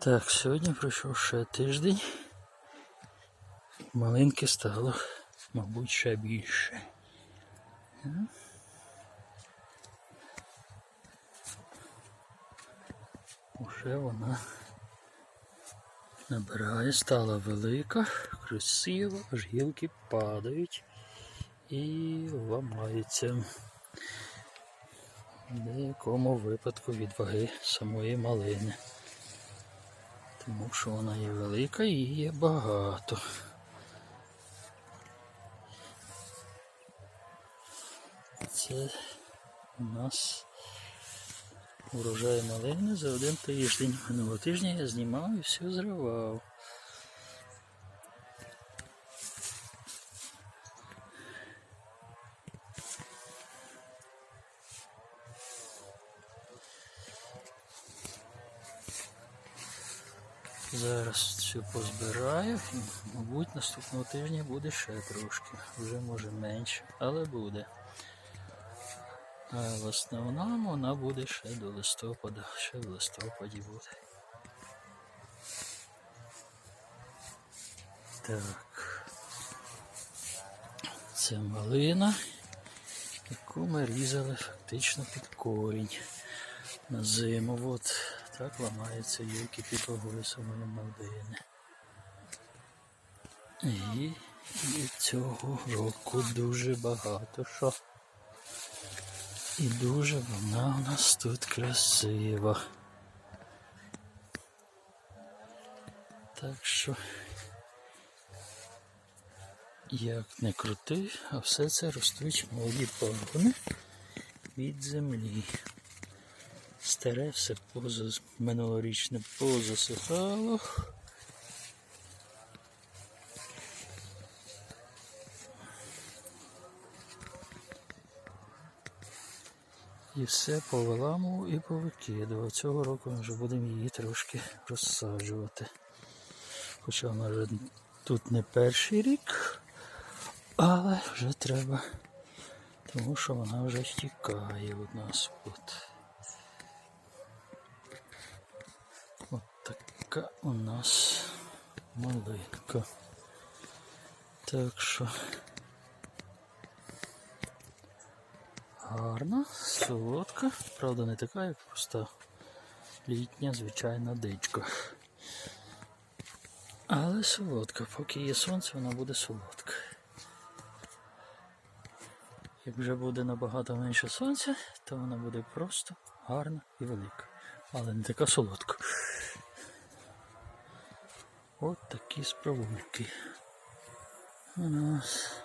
Так, сьогодні пройшов ще тиждень. Малинки стало, мабуть, ще більше. Уже вона набирає, стала велика, красива, аж гілки падають і ламаються. В деякому випадку від ваги самої малини. Тому що вона є велика і є багато. Це у нас урожай малини за один тиждень. Минулого тижня я знімав і все зривав. Зараз все позбираю і, мабуть, наступного тижня буде ще трошки. Вже може менше, але буде. А в основному вона буде ще до листопада. Ще в листопаді буде. Так. Це малина, яку ми різали фактично під корінь на зиму. От так ламаються гілки під вагою самої малини. І, і цього року дуже багато що. І дуже вона у нас тут красива. Так що, як не крути, а все це ростуть молоді пагони від землі. Старе все поза минулорічне позасихало. І все повиламував і повикидував. Цього року ми вже будемо її трошки розсаджувати. Хоча вона вже тут не перший рік, але вже треба, тому що вона вже втікає від нас. От така у нас малинка. Так що гарна, солодка, правда не така, як просто літня звичайна дичка. Але солодка, поки є сонце, вона буде солодка. Як вже буде набагато менше сонця, то вона буде просто гарна і велика. Але не така солодка. От такі справульки. У нас.